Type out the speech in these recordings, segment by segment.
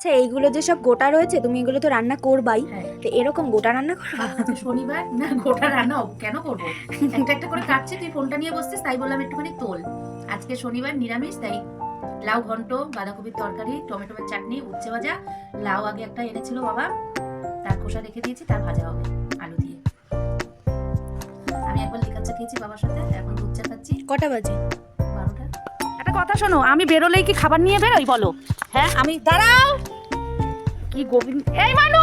আচ্ছা এইগুলো যে সব গোটা রয়েছে তুমি এগুলো তো রান্না করবাই। হ্যাঁ। তো এরকম গোটা রান্না করবা? শনিবার? না গোটা রান্না কেন করব? একটা একটা করে কাটছি তুই ফোনটা নিয়ে বসছিস তাই বললাম একটুখানি তোল। আজকে শনিবার নিরামিষ তাই লাউ ঘন্ট বাঁধাকপির তরকারি টমেটোর চাটনি উচ্ছে ভাজা। লাউ আগে একটা এনেছিল বাবা তার খোসা রেখে দিয়েছি তার ভাজা হবে আলু দিয়ে। আমি একবার লিকার চা খেয়েছি বাবার সাথে এখন দুধ চা খাচ্ছি। কটা বাজে? বারোটা। একটা কথা শোনো আমি বেরোলেই কি খাবার নিয়ে বেরোই বলো? হ্যাঁ? আমি দাঁড়াও! কি গোবিন্দ? এই মানু!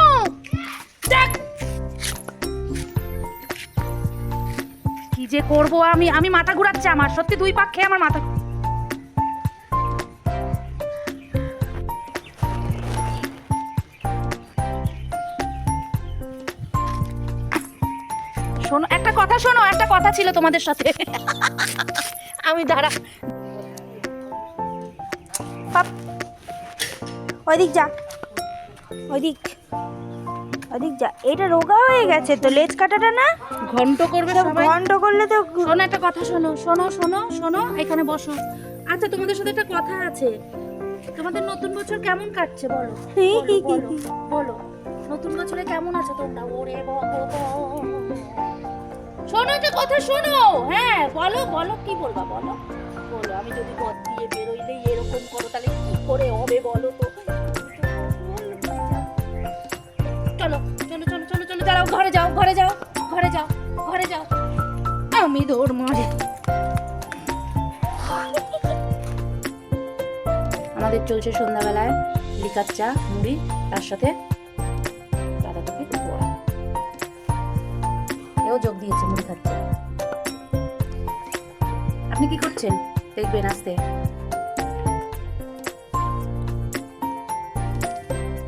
কি যে করব আমি? আমি মাথা ঘুরাচ্ছে আমার। সত্যি দুই পাক খেয়ে আমার মাথা শোনো, একটা কথা শোনো, একটা কথা ছিল তোমাদের সাথে। আমি দাঁড়া। ওইদিক যা। ওইদিক ওইদিক যা এটা রোগা হয়ে গেছে তো লেজ কাটাটা না? ঘন্ট করবে সবাই? ঘন্ট করলে তো শোনো একটা কথা শোনো শোনো শোনো শোনো এখানে বসো। আচ্ছা তোমাদের সাথে একটা কথা আছে। তোমাদের নতুন বছর কেমন কাটছে বলো? বলো, নতুন বছরে কেমন আছো তোমরা? ওরে ভগবান। শোনো একটা কথা শোনো। হ্যাঁ বলো বলো কি বলবা বলো? বলো আমি যদি পথ দিয়ে বেরোইলেই এরকম করো তাহলে কি করে হবে বলো তো? ঘরে যাও ঘরে যাও ঘরে যাও ঘরে যাও। আমি দৌড় মারি। আমাদের চলছে সন্ধ্যাবেলায় লিকার চা, মুড়ি, তার সাথে বাঁধাকপির পোড়া। এও যোগ দিয়েছে মুড়ি খাচ্ছে। আপনি কি করছেন? দেখবেন আসতে।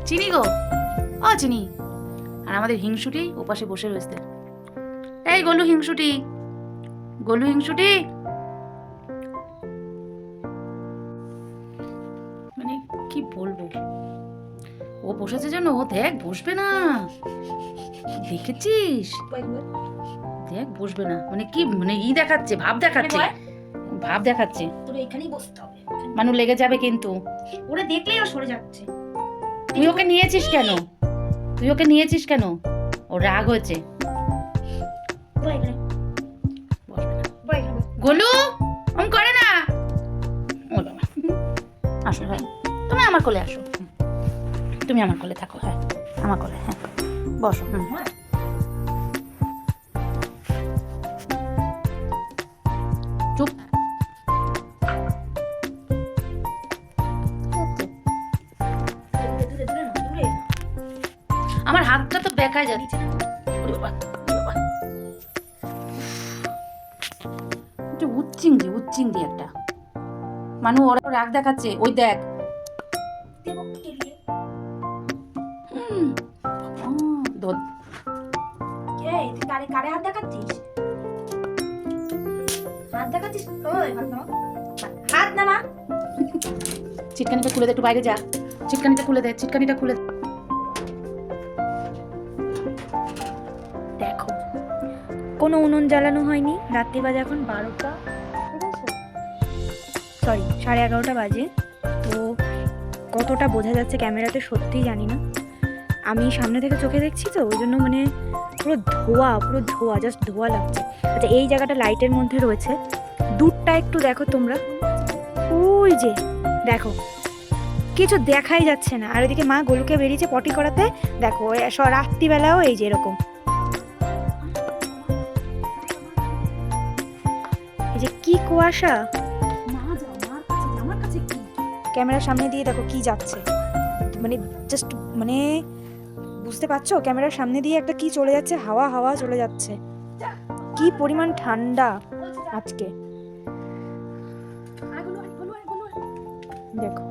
চিনি গো। ও চিনি। আর আমাদের হিংসুটি ওপাশে বসে রয়েছে। এই গলু হিংসুটি গলু হিংসুটি। মানে কি বলব? ও বসেছে যেন ও দেখ বসবে না। দেখেছিস? দেখ বসবে না। মানে কি মানে ই দেখাচ্ছে ভাব দেখাচ্ছে। ভাব দেখাচ্ছে। তোর এখানেই বসতে হবে। মানু লেগে যাবে কিন্তু। ওরা দেখলেই ও সরে যাচ্ছে। তুই ওকে নিয়েছিস কেন? তুই ওকে নিয়েছিস কেন? ও রাগ হয়েছে। গোলু ওম করে না। ও আসো হ্যাঁ। তুমি আমার কোলে আসো। তুমি আমার কোলে থাকো হ্যাঁ। আমার কোলে হ্যাঁ। বসো হুম। আমার হাতটা তো বেকায় যাচ্ছে। উচ্চিংড়ি উচ্চিংড়ি একটা। মানু ওরা রাগ দেখাচ্ছে। ওই দেখ। দেবো কেলিয়ে। হুম। ও, দোদ এই, তুই কারে কারে হাত দেখাচ্ছিস? হাত দেখাচ্ছিস? হাত নামা। চিটকানিটা খুলে দে একটু বাইরে যা। চিটকানিটা খুলে দে চিটকানিটা খুলে দে। দেখো। কোনো উনুন জ্বালানো হয়নি। রাত্রি বাজে এখন বারোটা। সরি সাড়ে এগারোটা বাজে। তো কতটা বোঝা যাচ্ছে ক্যামেরাতে সত্যিই জানি না। আমি সামনে থেকে চোখে দেখছি তো, ওই জন্য মানে পুরো ধোয়া পুরো ধোয়া জাস্ট ধোয়া লাগছে। আচ্ছা এই জায়গাটা লাইটের মধ্যে রয়েছে। দূরটা একটু দেখো তোমরা। ওই যে, দেখো। কিছু দেখাই যাচ্ছে না। আর ওইদিকে মা গোলুকে বেরিয়েছে পটি করাতে। দেখো রাত্রিবেলাও এই যে এরকম। যে কি কুয়াশা? ক্যামেরার সামনে দিয়ে দেখো কি যাচ্ছে। মানে জাস্ট মানে বুঝতে পারছ? ক্যামেরার সামনে দিয়ে একটা কি চলে যাচ্ছে? হাওয়া হাওয়া চলে যাচ্ছে। কি পরিমাণ ঠান্ডা আজকে। দেখো।